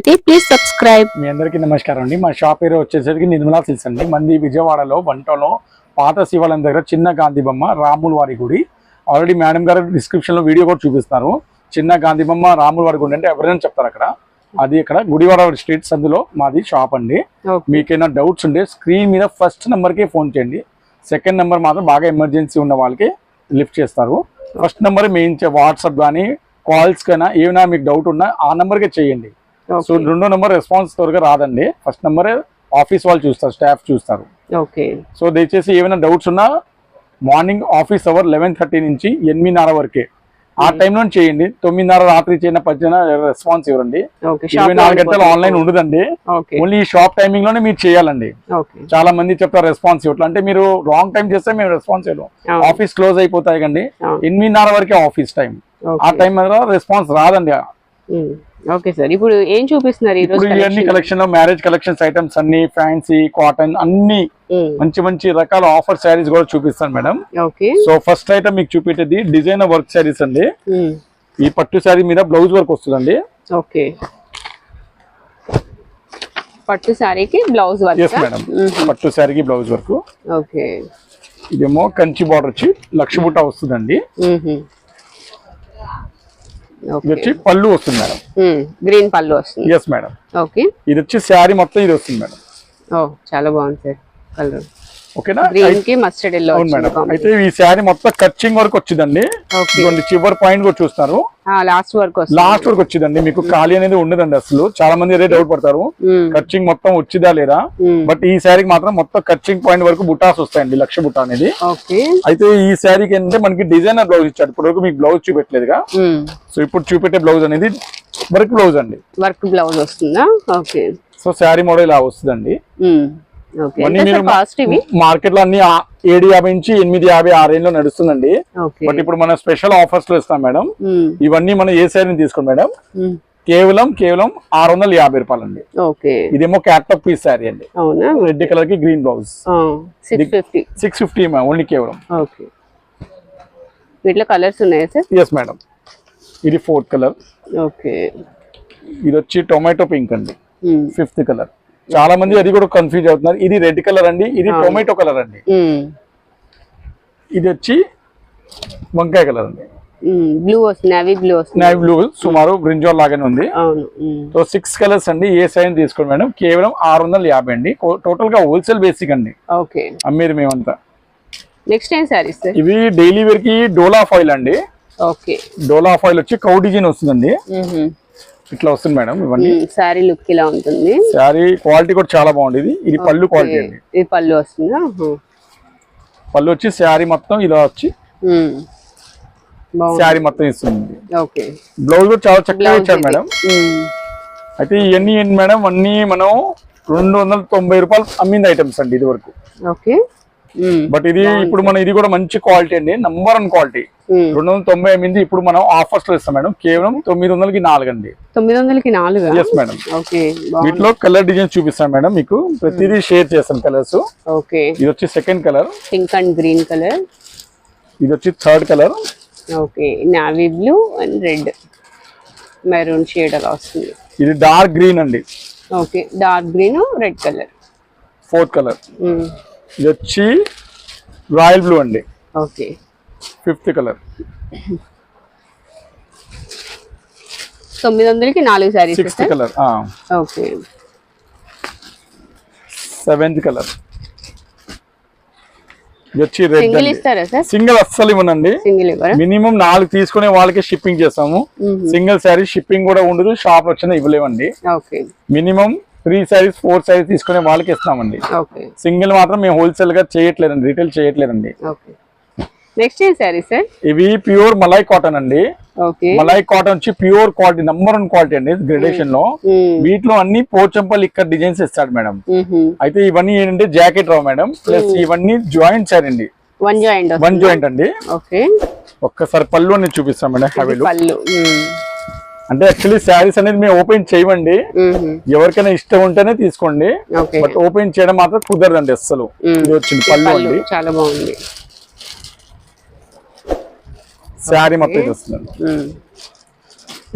చూస్తున్నట్లయితే please subscribe మీ అందరికీ నమస్కారం అండి. మా షాప్ పేరు వచ్చేసరికి నిర్మలా సిల్స్ అండి. మంది విజయవాడలో వంటలో పాత శివాలయం దగ్గర చిన్న గాంధీ బొమ్మ రాముల వారి గుడి. ఆల్రెడీ మేడం గారు డిస్క్రిప్షన్లో వీడియో కూడా చూపిస్తారు. చిన్న గాంధీ బొమ్మ రాముల వారి గుడి అంటే ఎవరైనా చెప్తారు అక్కడ. అది ఇక్కడ గుడివాడ స్ట్రీట్స్ అందులో మాది షాప్ అండి. మీకేమైనా డౌట్స్ ఉంటే స్క్రీన్ మీద ఫస్ట్ నెంబర్కి ఫోన్ చేయండి. సెకండ్ నెంబర్ మాత్రం బాగా ఎమర్జెన్సీ ఉన్న వాళ్ళకి లిఫ్ట్ చేస్తారు. ఫస్ట్ నెంబర్ మెయిన్ వాట్సాప్ కానీ కాల్స్ కైనా ఏమైనా మీకు డౌట్ ఉన్నా ఆ నెంబర్కే చేయండి. సో రెండో నెంబర్ రెస్పాన్స్ త్వరగా రాదండి. ఫస్ట్ నెంబర్ ఆఫీస్ వాళ్ళు చూస్తారు స్టాఫ్ చూస్తారు. సో దయచేసి ఏమైనా డౌట్స్ ఉన్నా morning office hour eleven thirty నుంచి ఎనిమిదిన్నర వరకే. ఆ టైంలో చేయండి. తొమ్మిదిన్నర రాత్రి చేయన పచ్చిన రెస్పాన్స్ ఇవ్వండి. ఇరవై నాలుగు గంటలు ఆన్లైన్ ఉండదండి. ఓన్లీ ఈ షాప్ టైమింగ్లోనే మీరు చేయాలండి. చాలా మంది చెప్తారు రెస్పాన్స్ ఇవ్వట్లు. అంటే మీరు రాంగ్ టైం చేస్తే మేము రెస్పాన్స్ ఇవ్వం అవును. ఆఫీస్ క్లోజ్ అయిపోతాయి కండి. ఎనిమిదిన్నర వరకే ఆఫీస్ టైం ఆ టైం రెస్పాన్స్ రాదండి. ఉమ్. Okay sir. ఇప్పుడు ఏం చూపిస్తున్నారు ఈ రోజు ఇవన్నీ కలెక్షన్లో? మ్యారేజ్ కలెక్షన్స్ ఐటమ్స్ అన్ని ఫ్యాన్సీ కాటన్ అన్ని. మంచి మంచి రకాల ఆఫర్ శారీస్ కూడా చూపిస్తాను madam. Okay. So first item మీకు చూపించేది డిజైనర్ వర్క్ శారీస్ అండి. ఈ పట్టు శారీ మీద బ్లౌజ్ వర్క్ వస్తుందండి. ఓకే. పట్టు శారీకి బ్లౌజ్ ఎస్ వర్క్ మేడం పట్టు శారీకి బ్లౌజ్ వర్క్ ఓకే. ఇదేమో కంచి బార్డర్ వచ్చి లక్ష బుట్ట వస్తుందండి. ఇది వచ్చి పళ్ళు వస్తుంది మేడం. గ్రీన్ పళ్ళు వస్తుంది. ఎస్ మేడం ఓకే ఇది వచ్చి శారీ మొత్తం ఇది వస్తుంది మేడం. ఓ చాలా బాగుంది సార్. కలర్ ఓకేనా? గ్రీన్కి మస్టర్డ్ ఎల్లో అవును మేడం. అయితే ఈ శారీ మొత్తం కచ్చింగ్ వరకు వచ్చిందండి. ఇదిగోండి చివరి పాయింట్ కూడా చూస్తారు. లాస్ట్ వరకు లాస్ట్ వరకు వచ్చిందండి. మీకు ఖాళీ అనేది ఉండదండి అసలు. చాలా మంది అదే డౌట్ పడతారు. ఉమ్. కచ్చింగ్ మొత్తం వచ్చిదా లేదా. బట్ ఈ శారీకి మాత్రం మొత్తం కచ్చింగ్ పాయింట్ వరకు బుటాస్ వస్తాయండి లక్ష బుట్ట అనేది. ఓకే అయితే ఈ శారీకి ఏంటంటే మనకి డిజైనర్ బ్లౌజ్ ఇచ్చాడు ఇప్పుడు వరకు మీకు బ్లౌజ్ చూపెట్టలేదుగా. సో ఇప్పుడు చూపెట్టే బ్లౌజ్ అనేది వర్క్ బ్లౌజ్ అండి. వర్క్ బ్లౌజ్ వస్తుందా? ఓకే సో శారీ మోడల్ ఇలా వస్తుందండి. మార్కెట్లో అన్ని ఏడు యాభై నుంచి ఎనిమిది యాభై ఆ రేంజ్లో నడుస్తుందండి బట్ ఇప్పుడు మన స్పెషల్ ఆఫర్స్లో ఇస్తాం మేడం. ఇవన్నీ మనం ఏ శారీని తీసుకోండి మేడం. కేవలం కేవలం ఆరు వందల యాభై రూపాయలండి. ఓకే. ఇదేమో క్యాట్లాగ్ పీస్ శారీ అండి. రెడ్ కలర్కి green blouse six fifty only కేవలం. ఓకే. వీటిలో కలర్స్ ఉన్నాయా సార్? ఎస్ మేడం ఇది ఫోర్త్ కలర్ ఓకే. ఇది వచ్చి టొమాటో పింక్ అండి. ఫిఫ్త్ కలర్ చాలా మంది అది కూడా కన్ఫ్యూజ్ అవుతున్నారు. ఇది రెడ్ కలర్ అండి ఇది టొమాటో కలర్ అండి. ఇది వచ్చి వంకాయ కలర్ అండి. బ్లూ బ్లూ నేవీ బ్లూ సుమారు బ్రింజాల్ లాగానే ఉంది. సో సిక్స్ కలర్స్ అండి ఏ సైజ్ తీసుకోండి మేడం? కేవలం ఆరు వందల యాభై అండి. టోటల్గా హోల్సేల్ బేసిక్ అండి. ఓకే. అమ్మేది మేమంతా. నెక్స్ట్ ఏం సారీస్ సార్? ఇవి డైలీ వేర్కి డోలా ఫాయిల్ అండి. ఓకే. డోలా ఫాయిల్ వచ్చి కౌ డిజైన్ వస్తుందండి. ఇట్లా వస్తుంది మేడం ఇవన్నీ. శారీ లుక్ ఇలా ఉంటుంది. శారీ క్వాలిటీ కూడా చాలా బాగుంది ఇది పళ్ళు క్వాలిటీ అండి. ఇది పళ్ళు వస్తుందా. పళ్ళు వచ్చి శారీ మొత్తం ఇలా వచ్చి శారీ మొత్తం ఇస్తుంది. ఓకే. బ్లౌజ్ కూడా చాలా చక్కగా ఇచ్చారు మేడం. అయితే ఇవన్నీ ఏంటి మేడం? అన్ని మనం రెండు వందల తొంభై రూపాయలు అమ్మింది ఐటమ్స్ అండి ఇది వరకు. ఓకే. బట్ ఇది ఇప్పుడు మన ఇది కూడా మంచి క్వాలిటీ అండి. Number one quality. రెండు వందల తొంభై అమ్మింది ఇప్పుడు మనం ఆఫర్స్లో ఇస్తాం మేడం. కేవలం తొమ్మిది వందలకి నాలుగు అండి. తొమ్మిది వందలకి నాలుగు? ఎస్ మేడం వీటిలో కలర్ డిజైన్ చూపిస్తాను మేడం మీకు. ప్రతిదీ షేర్ చేస్తాను కలర్స్ ఓకే ఇది వచ్చి second colour pink and green colour ఇది వచ్చి third colour okay navy blue and red maroon shade అలా వస్తుంది. ఇది డార్క్ గ్రీన్ అండి. Okay dark green red colour fourth colour ఇది వచ్చి రాయల్ బ్లూ అండి. ఓకే. ఫిఫ్త్ కలర్ తొమ్మిది వందలకి నాలుగు sarees sixth colour okay. Seventh colour వచ్చి రెడ్ సింగిల్ సార్? అస్సలు ఇవ్వనండి. మినిమం నాలుగు తీసుకునే వాళ్ళకి షిప్పింగ్ చేస్తాము. సింగిల్ శారీ షిప్పింగ్ కూడా ఉండదు షాప్ వచ్చిన ఇవ్వలేమండి. Okay. Minimum three sarees four sarees తీసుకునే వాళ్ళకి ఇస్తామండి. సింగిల్ మాత్రం మేము హోల్సేల్గా చేయట్లేదండి రీటైల్ చేయట్లేదండి. నెక్స్ట్ ఏం సారీ సార్? ఇవి ప్యూర్ మలై కాటన్ అండి. మలై కాటన్ వచ్చి pure quality number one quality అండి గ్రేడేషన్లో వీటిలో అన్ని పోచంపల్లి ఇక్కడ డిజైన్స్ ఇస్తాడు మేడం. అయితే ఇవన్నీ ఏంటంటే జాకెట్ రావు మేడం. ప్లస్ ఇవన్నీ జాయింట్స్ అండి. వన్ జాయింట్ వన్ జాయింట్ అండి. ఒక్కసారి పళ్ళు అనేది చూపిస్తాం మేడం పళ్ళు. అంటే యాక్చువల్లీ శారీస్ అనేది మేము ఓపెన్ చేయమండి. ఎవరికైనా ఇష్టం ఉంటేనే తీసుకోండి. బట్ ఓపెన్ చేయడం మాత్రం కుదరదండి అస్సలు. ఇది వచ్చింది పళ్ళు అండి. చాలా బాగుంది. శారీ మొత్తం ఇది వస్తుంది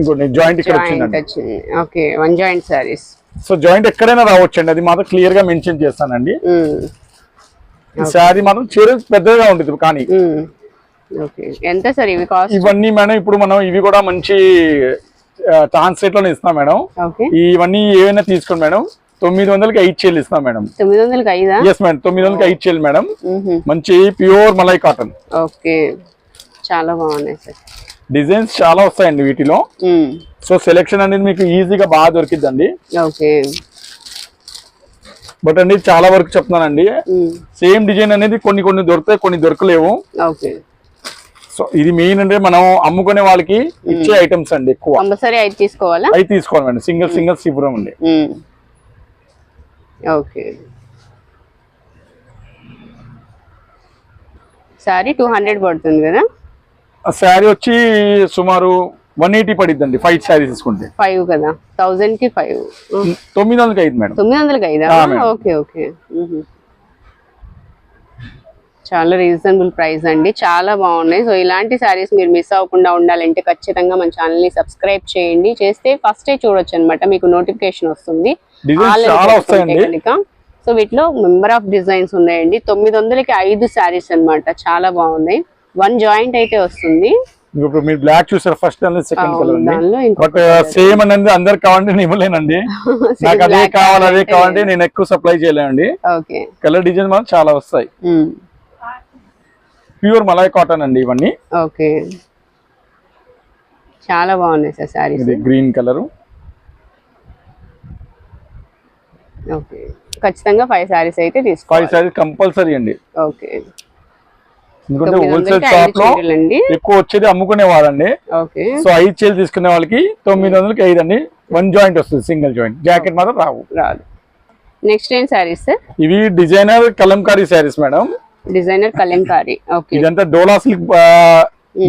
ఇంకోటి జాయింట్ ఇక్కడ వచ్చిందండి. వచ్చింది. Okay one joint sarees so joint ఎక్కడైనా రావచ్చండి. అది మాత్రం క్లియర్గా మెన్షన్ చేస్తానండి. శారీ మాత్రం చీర పెద్దగా ఉంటుంది కానీ. ఓకే. ఎంత సార్? ఇవి ఇవన్నీ మేడం ఇప్పుడు మనం ఇవి కూడా మంచి ట్రాన్స్లేట్లోనే ఇస్తాం మేడం. ఇవన్నీ ఏవైనా తీసుకోండి మేడం. తొమ్మిది వందలకి ఐదు చేలు ఇస్తాం మేడం. తొమ్మిది వందలకి ఐదా? ఎస్ మేడం తొమ్మిది వందలకి ఐదు చేలు మేడం. మంచి ప్యూర్ మలై కాటన్. ఓకే. చాలా బాగున్నాయి సార్. డిజైన్స్ చాలా వస్తాయండి వీటిలో. సో సెలెక్షన్ అనేది మీకు ఈజీగా బాగా దొరికిద్దండి. ఓకే. బట్ అండి చాలా వరకు చెప్తున్నానండి. సేమ్ డిజైన్ అనేది కొన్ని కొన్ని దొరుకుతాయి కొన్ని దొరకలేవు. ఓకే. సో ఇది మెయిన్ అంటే మనం అమ్ముకునే వాళ్ళకి ఇచ్చే ఐటమ్స్ అండి ఎక్కువ. కంపల్సరీ ఐదు తీసుకోవాలా? అవి తీసుకోవాలి మేడం సింగిల్ సింగిల్ శిబిరం అండి. ఓకే. సారీ టూ హండ్రెడ్ పడుతుంది కదా? శారీ వచ్చి సుమారు వన్ ఎయిటీ పడిద్దండి. ఫైవ్ శారీస్ తీసుకుంటే. ఫైవ్ కదా? థౌజండ్కి ఫైవ్ తొమ్మిది వందలకి ఐదు మేడం. తొమ్మిది వందలకి ఐదా. Okay okay. చాలా రీజనబుల్ ప్రైస్ అండి. చాలా బాగున్నాయి. సో ఇలాంటి శారీస్ మీరు మిస్ అవ్వకుండా ఉండాలంటే ఖచ్చితంగా మన ఛానల్ని సబ్స్క్రైబ్ చేయండి. చేస్తే ఫస్ట్ చూడొచ్చు అనమాట మీకు నోటిఫికేషన్ వస్తుంది. కనుక. సో వీటిలో మెంబర్ ఆఫ్ డిజైన్స్ ఉన్నాయండి. తొమ్మిది వందలకి ఐదు శారీస్ అన్నమాట. చాలా బాగున్నాయి. వన్ జాయింట్ అయితే వస్తుంది. ఇప్పుడు మీరు బ్లాక్ చూసారు? First second colour but same అనేది అందరికి కావాలంటే నేను ఇవ్వలేనండి. నాకు అదే కావాలి అదే కావాలంటే నేను ఎక్కువ సప్లై చేయలేనండి. ఓకే కలర్ డిజైన్ చాలా వస్తాయి. ప్యూర్ మలై కాటన్ అండి ఇవన్నీ. ఓకే. చాలా బాగున్నాయి సార్ శారీస్. ఇది గ్రీన్ కలర్. ఓకే. ఖచ్చితంగా ఫైవ్ శారీస్ అయితే ఫైవ్ తీసుకోవాలి సారీస్ కంపల్సరీ అండి. ఓకే. ఎందుకంటే హోల్సేల్ షాప్లో ఎక్కువ వచ్చేది అమ్ముకునే వాళ్ళండి. ఓకే. సో ఐదు చేలు తీసుకునే వాళ్ళకి తొమ్మిది వందలకి ఐదు అండి. వన్ జాయింట్ వస్తుంది సింగిల్ జాయింట్. జాకెట్ మాత్రం రావు. రాదు. నెక్స్ట్ ఏం శారీస్ సార్? ఇవి designer Kalamkari sarees madam. Designer Kalamkari. Okay. ఇదంతా డోలా సిల్క్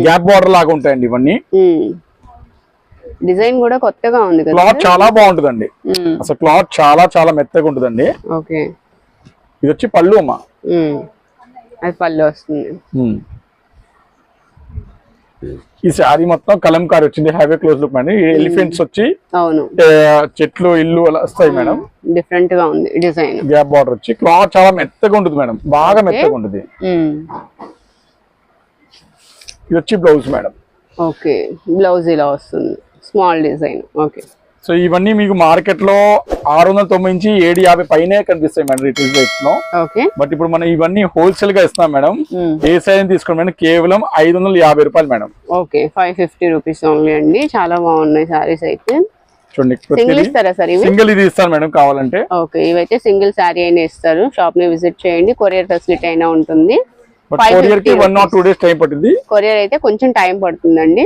గ్యాప్ బార్డర్ లాగా ఉంటాయండి ఇవన్నీ. డిజైన్ కూడా కొత్తగా ఉంది కదా క్లాత్ చాలా బాగుంటుందండి. అసలు క్లాత్ చాలా చాలా మెత్తగా ఉంటుందండి. ఓకే. ఇది వచ్చి పళ్ళు అమ్మా మ్మ్. అది పళ్ళు వస్తుంది. ఈ శారీ మొత్తం కలంకారీ వచ్చింది highway close look madam elephants వచ్చి అవును. చెట్లు ఇల్లు అలా వస్తాయి మేడం. డిఫరెంట్గా ఉంది డిజైన్. గ్యాప్ బార్డర్ వచ్చి క్లాత్ చాలా మెత్తగా ఉంటుంది మేడం. బాగా మెత్తగా ఉంటుంది. ఇది వచ్చి బ్లౌజ్ మేడం. ఓకే. బ్లౌజ్ ఇలా వస్తుంది. Small design okay. సో ఇవన్నీ మీకు మార్కెట్లో ఆరు వందల తొంభై నుంచి ఏడు యాభై పైనే కనిపిస్తాయి మేడం రిటైల్ రేట్స్లో. ఓకే. బట్ ఇప్పుడు మనం ఇవన్నీ హోల్సేల్గా ఇస్తాం మేడం. ఏ సైజ్ తీసుకోండి మేడం? కేవలం ఐదు వందల యాభై రూపాయలు madam. Okay five fifty rupees only అండి. చాలా బాగున్నాయి సారీస్ అయితే. చూడండి సింగిల్ ఇస్తారా సార్ ఇది ఇస్తాను మేడం కావాలంటే. ఓకే ఇవైతే సింగిల్ శారీ అయినా ఇస్తారు. షాప్ని విజిట్ చేయండి. కొరియర్ ఫెసిలిటీ అయినా ఉంటుంది. But 550 కొరియర్కి one or two days time పట్టింది. కొరియర్ అయితే కొంచెం టైం పడుతుందండి.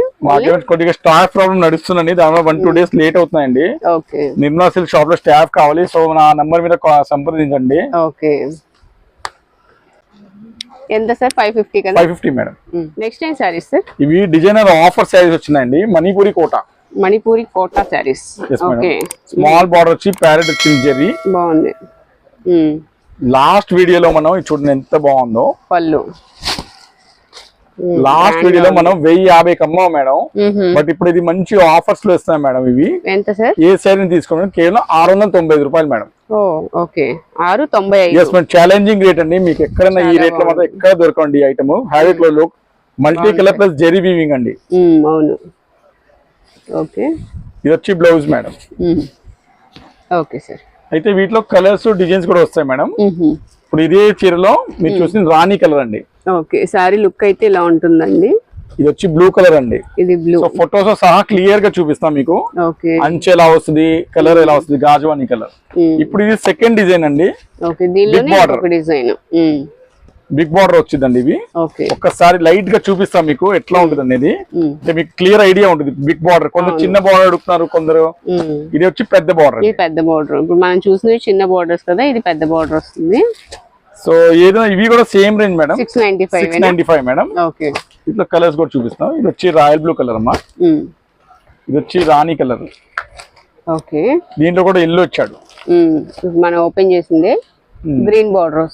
కొద్దిగా స్టాఫ్ ప్రాబ్లం నడుస్తుందండి. దానివల్ల వన్ టూ డేస్ లేట్ అవుతున్నాయండి. ఓకే నిర్మలా సిల్క్ షాప్లో స్టాఫ్ కావాలి. సో నా నంబర్ మీద సంప్రదించండి. ఓకే ఎంత సార్? ఫైవ్ ఫిఫ్టీ కదా? ఫైవ్ ఫిఫ్టీ మేడం నెక్స్ట్ ఏం శారీస్ సార్? ఇవి డిజైనర్ ఆఫర్ శారీస్ వచ్చినాయండి. Manipuri Kota. Manipuri Kota sarees okay small border వచ్చి ప్యారెట్ వచ్చింది బాగుంది. మ్మ్. లాస్ట్ వీడియోలో మనం చూడండి ఎంత బాగుందో. పళ్ళు. లాస్ట్ వీడియోలో మనం వెయ్యి యాభైకి అమ్మాం మేడం. బట్ ఇప్పుడు ఇది మంచి ఆఫర్స్లో ఇస్తున్నాం మేడం ఇవి. ఎంత సార్? ఏ శారీని తీసుకోవడం కేవలం ఆరు వందల తొంభై ఐదు రూపాయలు మేడం. ఓకే. ఆరు తొంభై ఛాలెంజింగ్ రేట్ అండి. మీకు ఎక్కడైనా ఈ రేట్లో మాత్రం ఎక్కడ దొరకండి item heavy close look multi colour plus zari weaving అండి. అవును. ఓకే. ఇది వచ్చి బ్లౌజ్ మేడం. Okay sir. అయితే వీటిలో కలర్స్ డిజైన్స్ కూడా వస్తాయి మేడం. ఇప్పుడు ఇదే చీరలో మీరు చూసిన రాణి కలర్ అండి. ఓకే శారీ లుక్ అయితే ఇలా ఉంటుందండి. ఇది వచ్చి బ్లూ కలర్ అండి. ఇది బ్లూ. ఫొటోస్ సహా క్లియర్గా చూపిస్తాం మీకు. అంచె ఎలా వస్తుంది కలర్ ఎలా వస్తుంది గాజువాని కలర్. ఇప్పుడు ఇది సెకండ్ డిజైన్ అండి. డిజైన్ బిగ్ బార్డర్ వచ్చిందండి ఇవి. ఓకే. ఒక్కసారి లైట్గా చూపిస్తాం మీకు ఎట్లా ఉంటుంది అనేది అంటే మీకు క్లియర్ ఐడియా ఉంటుంది బిగ్ బార్డర్. కొందరు చిన్న బార్డర్ అడుగుతున్నారు కొందరు. ఇది వచ్చి పెద్ద బార్డర్ పెద్ద బోర్డర్. ఇప్పుడు మనం చూసినవి చిన్న బోర్డర్స్ కదా ఇది పెద్ద బోర్డర్ వస్తుంది. సో ఏదైనా ఇవి కూడా same range madam six ninety five madam okay. ఇట్లా కలర్స్ కూడా చూపిస్తాం ఇది వచ్చి రాయల్ బ్లూ కలర్ అమ్మా. ఇది వచ్చి రాణి కలర్. ఓకే. దీంట్లో కూడా ఎల్లో వచ్చాడు. మనం ఓపెన్ చేసింది. గ్రీన్ బోర్డర్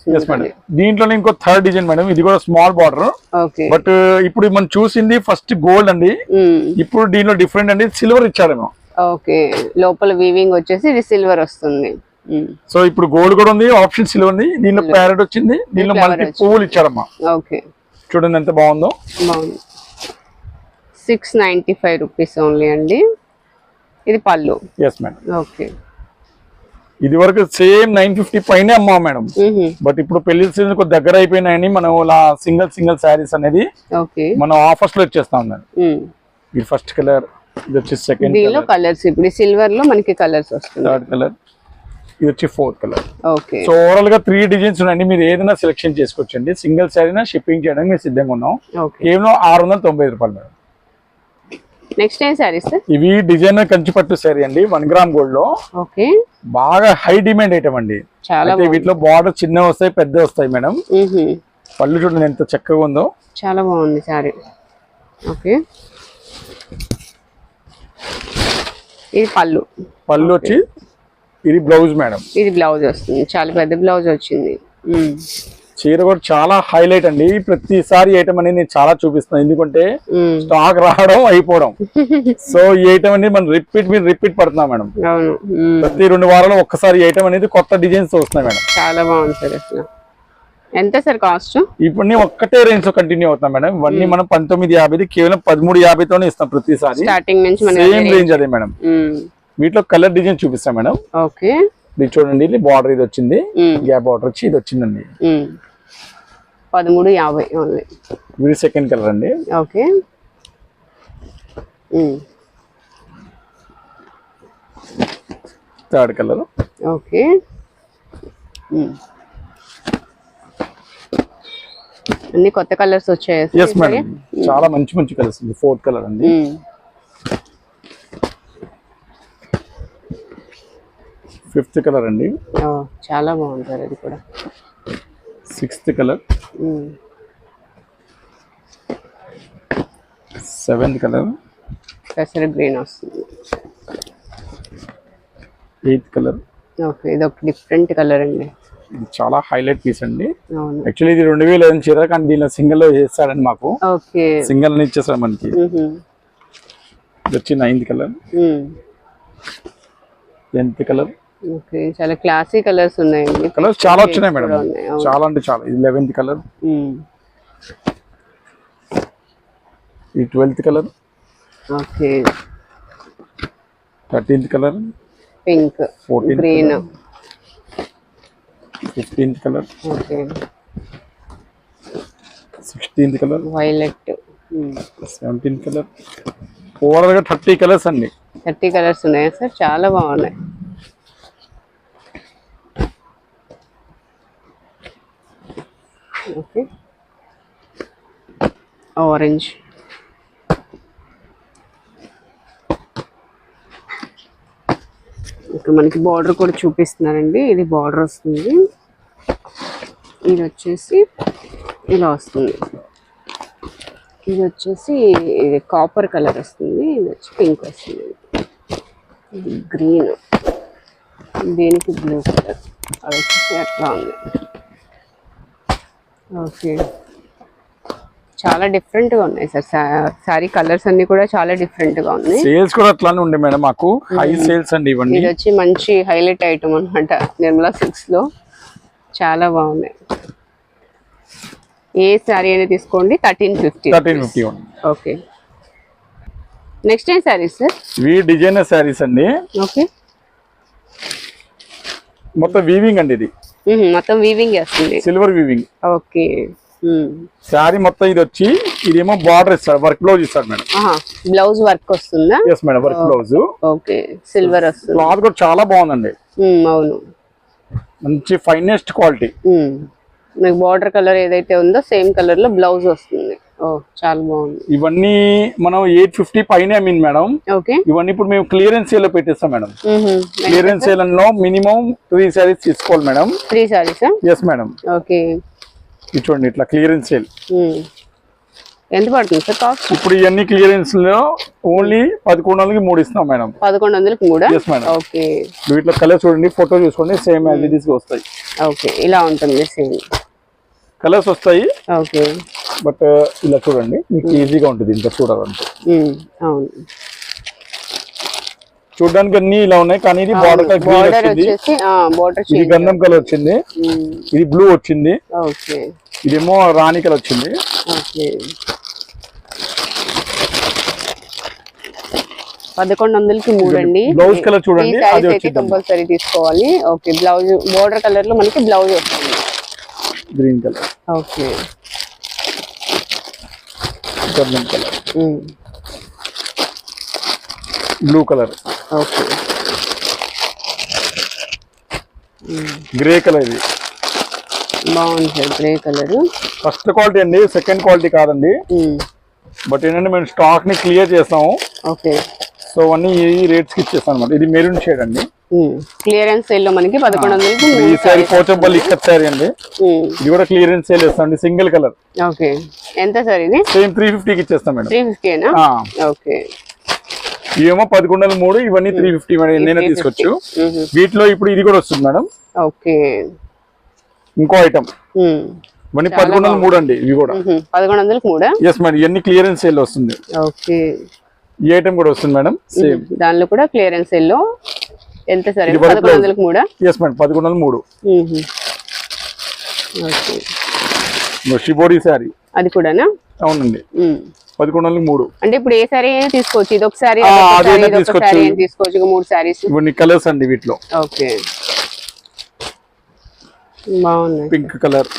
దీంట్లోనే ఇంకో థర్డ్ డిజైన్ మేడం ఇది కూడా స్మాల్ బార్డర్ ఓకే బట్ ఇప్పుడు మనం చూసింది ఫస్ట్ గోల్డ్ అండి. ఉమ్, ఇప్పుడు దీంట్లో డిఫరెంట్ అండి. సిల్వర్ ఇచ్చాడేమో ఓకే లోపల వీవింగ్ వచ్చేసి ఇది సిల్వర్ వస్తుంది. సో ఇప్పుడు గోల్డ్ కూడా ఉంది ఆప్షన్ సిల్వర్ ఉంది. దీంట్లో ప్యారెట్ వచ్చింది. దీంట్లో Flower మనకి. పువ్వులు ఇచ్చారమ్మా. ఓకే చూడండి ఎంత బాగుందో. బాగుంది. Six ninety five rupees only అండి. ఇది పళ్ళు. ఎస్ మేడం ఓకే ఇది వరకు సేమ్ నైన్ ఫిఫ్టీ పైనే అమ్మా మేడం. బట్ ఇప్పుడు పెళ్ళి సీజన్ కొద్ది దగ్గర అయిపోయినాయని మనం ఇలా సింగిల్ సింగిల్ శారీస్ అనేది ఓకే. మనం ఆఫర్స్లో ఇచ్చేస్తా మ్మ్. ఇది ఫస్ట్ కలర్ ఇది వచ్చి సెకండ్ దీనిలో కలర్స్ ఇప్పుడు సిల్వర్లో మనకి కలర్స్ వస్తుంది థర్డ్ కలర్ ఇది వచ్చి ఫోర్త్ కలర్. ఓకే. సో ఓవరాల్గా త్రీ డిజైన్స్ ఉన్నాయండి. మీరు ఏదైనా సెలెక్షన్ చేసుకోవచ్చండి. సింగిల్ శారీనా షిప్పింగ్ చేయడానికి మేము సిద్ధంగా ఉన్నాం. కేవలం ఆరు వందల తొంభై రూపాయలు మేడం. నెక్స్ట్ ఏం సారీస్ సార్ ఇవి డిజైనర్ కంచిపట్టు శారీ అండి. వన్ గ్రామ్ గోల్డ్లో. ఓకే. బాగా హై డిమాండ్ ఐటమ్ అండి. అయితే వీటిలో బార్డర్ చిన్న వస్తాయి పెద్ద వస్తాయి మేడం. పళ్ళు చూడండి ఎంత చక్కగా ఉందో. చాలా బాగుంది సారీ ఓకే. ఇది పళ్ళు. పళ్ళు వచ్చి ఇది బ్లౌజ్ మేడం. ఇది బ్లౌజ్ వస్తుంది. చాలా పెద్ద బ్లౌజ్ వచ్చింది. చీర కూడా చాలా హైలైట్ అండి. ప్రతిసారి ఐటమ్ అనేది నేను చాలా చూపిస్తాను ఎందుకంటే. స్టాక్ రావడం అయిపోవడం. సో ఈ ఐటమ్ అనేది మనం రిపీట్ మీద రిపీట్ పడుతున్నాం మేడం. ప్రతి రెండు వారాలు ఒక్కసారి ఐటమ్ అనేది కొత్త డిజైన్స్ వస్తున్నాయి మేడం. చాలా బాగుంది సార్ ఎంత సార్ కాస్ట్? ఇప్పుడు ఒక్కటే రేంజ్లో కంటిన్యూ అవుతాం మేడం. ఇవన్నీ మనం పంతొమ్మిది యాభైది కేవలం పదమూడు యాభైతోనే ఇస్తాం ప్రతిసారి. స్టార్టింగ్ నుంచి సేమ్ రేంజ్ అదే మేడం. వీటిలో కలర్ డిజైన్ చూపిస్తాం మేడం. ఓకే. ఇది చూడండి ఇది బార్డర్ ఇది వచ్చింది. గ్యాప్ బార్డర్ వచ్చి ఇది వచ్చిందండి. పదమూడు యాభై ఓన్లీ. ఇది సెకండ్ కలర్ అండి. ఓకే. Third colour okay. అన్ని కొత్త కలర్స్ వచ్చాయి? చాలా మంచి మంచి కలర్స్ ఉంది. ఫోర్త్ కలర్ అండి. ఫిఫ్త్ కలర్ అండి. చాలా బాగుంది సార్ అది కూడా. Sixth colour. Seventh colour. పెసర గ్రీన్ వస్తుంది. Eighth colour. ఓకే ఇది ఒక డిఫరెంట్ కలర్ అండి. చాలా హైలైట్ పీస్ అండి. యాక్చువల్లీ ఇది రెండు వేలు ఐదు చీర కానీ దీనిలో సింగిల్లో చేస్తాడండి మాకు. ఓకే. సింగిల్ అని ఇచ్చేస్తాడు మనకి. వచ్చి ninth colour. Tenth colour. Okay చాలా క్లాసీ కలర్స్ ఉన్నాయండి. కలర్స్ చాలా వచ్చినాయి మేడం. చాలా అంటే చాలా. ఇది లెవెన్త్ కలర్. ఇది twelfth colour. Okay. Thirteenth colour. Pink fourteenth green fifteenth colour. Okay. Sixteenth colour. Violet seventeenth colour. ఓవరాల్గా థర్టీ కలర్స్ అండి థర్టీ కలర్స్ ఉన్నాయా సార్? చాలా బాగున్నాయి. ఓకే. ఆరెంజ్ ఇక్కడ మనకి బార్డర్ కూడా చూపిస్తున్నారండి. ఇది బార్డర్ వస్తుంది. ఇది వచ్చేసి ఇలా వస్తుంది. ఇది వచ్చేసి ఇది కాపర్ కలర్ వస్తుంది. ఇది వచ్చి పింక్ వస్తుంది. ఇది గ్రీన్ దీనికి బ్లూ కలర్ అది వచ్చేసి అట్లా ఉంది. ఓకే. చాలా డిఫరెంట్గా ఉన్నాయి సార్. సారీ కలర్స్ అన్ని కూడా చాలా డిఫరెంట్గా ఉన్నాయి. సేల్స్ కూడా అట్లానే ఉండే మేడం మాకు. హై సేల్స్ అండి ఇవన్నీ. ఇది వచ్చి మంచి హైలైట్ ఐటమ్ అనమాట నిర్మలా సిక్స్లో చాలా బాగున్నాయి. ఏ శారీ అయినా తీసుకోండి. Thirteen fifty thirteen fifty okay. Next ఏం శారీస్ సార్? ఇవి డిజైనర్ శారీస్ అండి. ఓకే. మొత్తం వీవింగ్ అండి ఇది. మొత్తం వీవింగ్ వస్తుంది సిల్వర్ వీవింగ్ ఓకే. శారీ మొత్తం ఇది వచ్చి ఇదేమో బార్డర్ ఇస్తాడు వర్క్ బ్లౌజ్ ఇస్తాడు మేడం. బ్లౌజ్ వర్క్ వస్తుందా? Yes madam work blouse okay silver వస్తుంది. క్లాత్ కూడా చాలా బాగుందండి. అవును. మంచి ఫైనెస్ట్ క్వాలిటీ మీకు బార్డర్ కలర్ ఏదైతే ఉందో సేమ్ కలర్లో బ్లౌజ్ వస్తుంది. చాలా బాగుంది. ఇవన్నీ మనం ఎయిట్ ఫిఫ్టీ పైన మీన్ మేడం. ఓకే. ఇవన్నీ ఇప్పుడు మేము క్లియరెన్స్ సేల్లో పెట్టేస్తాం మేడం. క్లియరెన్స్ సేల్లో మినిమం త్రీ శారీస్ తీసుకోవాలి madam. Three sarees yes madam. Okay. చూడండి ఇట్లా క్లియరెన్స్ సేల్. ఎంత పడుతుంది సార్ కాస్ట్? ఇప్పుడు ఇవన్నీ క్లియరెన్స్లో ఓన్లీ పదకొండు వందలకి మూడు ఇస్తున్నాం మేడం. పదకొండు వందలకి మూడా? Yes madam. ఓకే. వీటిలో కలర్ చూడండి ఫోటో చూసుకోండి సేమ్ యాజ్ ఇట్ వస్తాయి. ఓకే. ఇలా ఉంటుంది సేమ్. కలర్స్ వస్తాయి. ఓకే. బట్ ఇలా చూడండి. మీకు ఈజీగా ఉంటుంది ఇంకా చూడాలంటే. అవును. చూడడానికి అన్ని ఇలా ఉన్నాయి కానీ ఇది బార్డర్ బార్డర్ ఇది గంధం కలర్ వచ్చింది. ఇది బ్లూ వచ్చింది. ఓకే. ఇదేమో రాణి కలర్ వచ్చింది. పదకొండు వందలకి మూడు అండి బ్లౌజ్ కలర్ చూడండి అయితే కంపల్సరీ తీసుకోవాలి. ఓకే బ్లౌజ్ బోర్డర్ కలర్లో మనకి బ్లౌజ్ వస్తుంది. Green colour okay. గంధం colour. Blue colour. Okay. Grey colour ఇది. బాగుంది sir grey colour. First quality అండి సెకండ్ క్వాలిటీ కాదండి. బట్ ఏంటంటే మేము స్టాక్ని క్లియర్ చేస్తాము ఓకే. సో అవన్నీ ఈ రేట్స్కి ఇచ్చేస్తాం అనమాట ఇది మెరూన్ షేడ్ అండి. క్లియరెన్స్ సేల్లో మనకి పదకొండు వందలకి ఈ సారీ పోచంపల్లి ఇక్కడ సారీ అండి. ఇది కూడా క్లియరెన్స్ సేల్ చేస్తాం సింగిల్ కలర్ ఓకే. ఎంత సార్ ఇది? సేమ్ త్రీ ఫిఫ్టీకి ఇచ్చేస్తాం మేడం. Three ఫిఫ్టీనా okay. ఇవేమో పదకొండు మూడు ఇవన్నీ త్రీ ఫిఫ్టీ మేడం ఎన్నైనా తీసుకోవచ్చు వీటిలో ఇప్పుడు ఇది కూడా వస్తుంది మేడం. ఓకే. ఇంకో ఐటమ్ ఇవన్నీ పదకొండు వందల మూడు అండి ఇవి కూడా. పదకొండు వందలకి మూడా? ఎస్ మేడం ఇవన్నీ క్లియరెన్స్ సేల్ వస్తుంది. ఓకే. ఈ ఐటమ్ కూడా వస్తుంది మేడం సేమ్. దానిలో కూడా క్లియరెన్స్ సేల్లో ఎంత సరే? పదకొండు వందలకి మూడా? ఎస్ మేడం పదకొండు వందల మూడు. షిబోడి శారీ. అది కూడానా? అవునండి. పదకొండు వందల మూడు. అంటే ఇప్పుడు ఏ సారీ అయినా తీసుకోవచ్చు. ఇది ఒక సారీ ఆ, అదొక అదైనా సారీ ఇదొక తీసుకోవచ్చు. మూడు సారీస్ ఇవన్నీ కలర్స్ అండి వీటిలో. ఓకే. బాగున్నాయి. Pink colour.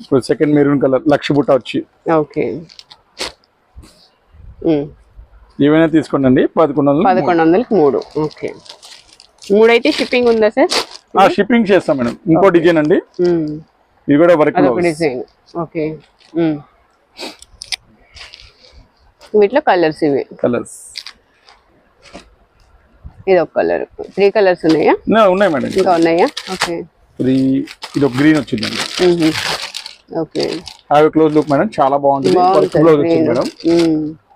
ఇప్పుడు సెకండ్ మెరూన్ కలర్ లక్ష బుట్ట వచ్చి. ఓకే. ఏవైనా తీసుకోండి అండి. పదకొండు వందలు పదకొండు వందలకి మూడు. ఓకే. మూడు అయితే షిప్పింగ్ ఉందా సార్? షిప్పింగ్ చేస్తాం మేడం. ఇంకో డిజైన్ అండి. ఇది కూడా వర్క్ డిజైన్. ఓకే. వీటిలో కలర్స్ ఇవి. కలర్స్. ఇది ఒక కలర్. త్రీ కలర్స్ ఉన్నాయా? ఉన్నాయి మేడం. ఇంకా ఉన్నాయా? ఓకే. ఇది ఇది ఒక గ్రీన్ వచ్చిందండి. Okay. Have close look madam. చాలా బాగుంటుంది. వర్క్ బ్లౌజ్ వచ్చింది మేడం.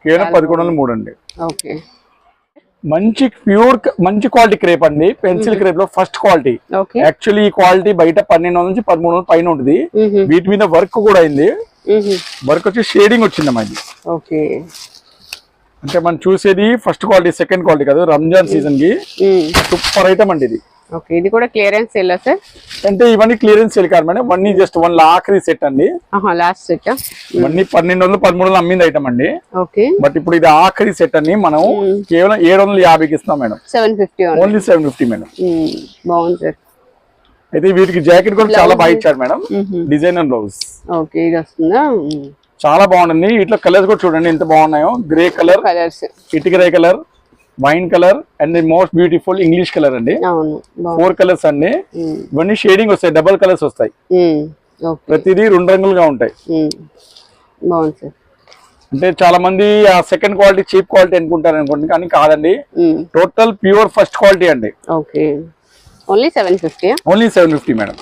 కేవలం పదకొండు వందల మూడు అండి ఓకే. మంచి ప్యూర్ మంచి క్వాలిటీ క్రేప్ అండి. పెన్సిల్ క్రేప్లో ఫస్ట్ క్వాలిటీ. యాక్చువల్లీ ఈ క్వాలిటీ బయట పన్నెండు వందల నుంచి పదమూడు వందల పైన ఉంటుంది. వీటి మీద వర్క్ కూడా అయింది. వర్క్ వచ్చి షేడింగ్ వచ్చింది మాది. ఓకే. అంటే మనం చూసేది ఫస్ట్ క్వాలిటీ సెకండ్ క్వాలిటీ కాదు. రంజాన్ సీజన్కి. సూపర్ ఐటమ్ అండి ఇది. ఓకే ఇది కూడా క్లియరెన్స్ సెల్ సార్? అంటే ఇవన్నీ క్లియరెన్స్ సేల్ కాదు మేడం ఇవన్నీ జస్ట్ వన్ ఆఖరి సెట్ అండి. లాస్ట్ సెట్ ఇవన్నీ పన్నెండు వందలు పదమూడు వందలు అమ్మింది ఐటమ్ అండి. ఓకే. బట్ ఇప్పుడు ఇది ఆఖరి సెట్ అని మనం కేవలం ఏడు వందల యాభైకి ఇస్తాం madam. Seven fifty only seven fifty madam. బాగుంది సార్. అయితే వీటికి జాకెట్ కూడా చాలా బాగా ఇచ్చాడు మేడం. డిజైనర్ బ్లౌజ్ ఓకే ఇది వస్తుందా? చాలా బాగుంటుంది ఇట్లా కలర్స్ కూడా చూడండి ఎంత బాగున్నాయో. Grey colour ఇటుకరే colour wine colour and most beautiful English colour అండి. ఫోర్ కలర్స్ అండి. ఇవన్నీ షేడింగ్ వస్తాయి డబల్ కలర్స్ వస్తాయి. ప్రతిదీ రెండు రంగులుగా ఉంటాయి. అంటే చాలా మంది ఆ సెకండ్ క్వాలిటీ చీప్ క్వాలిటీ అనుకుంటారు అనుకోండి కానీ కాదండి. టోటల్ ప్యూర్ ఫస్ట్ క్వాలిటీ అండి. Okay. Only seven fifty only seven fifty madam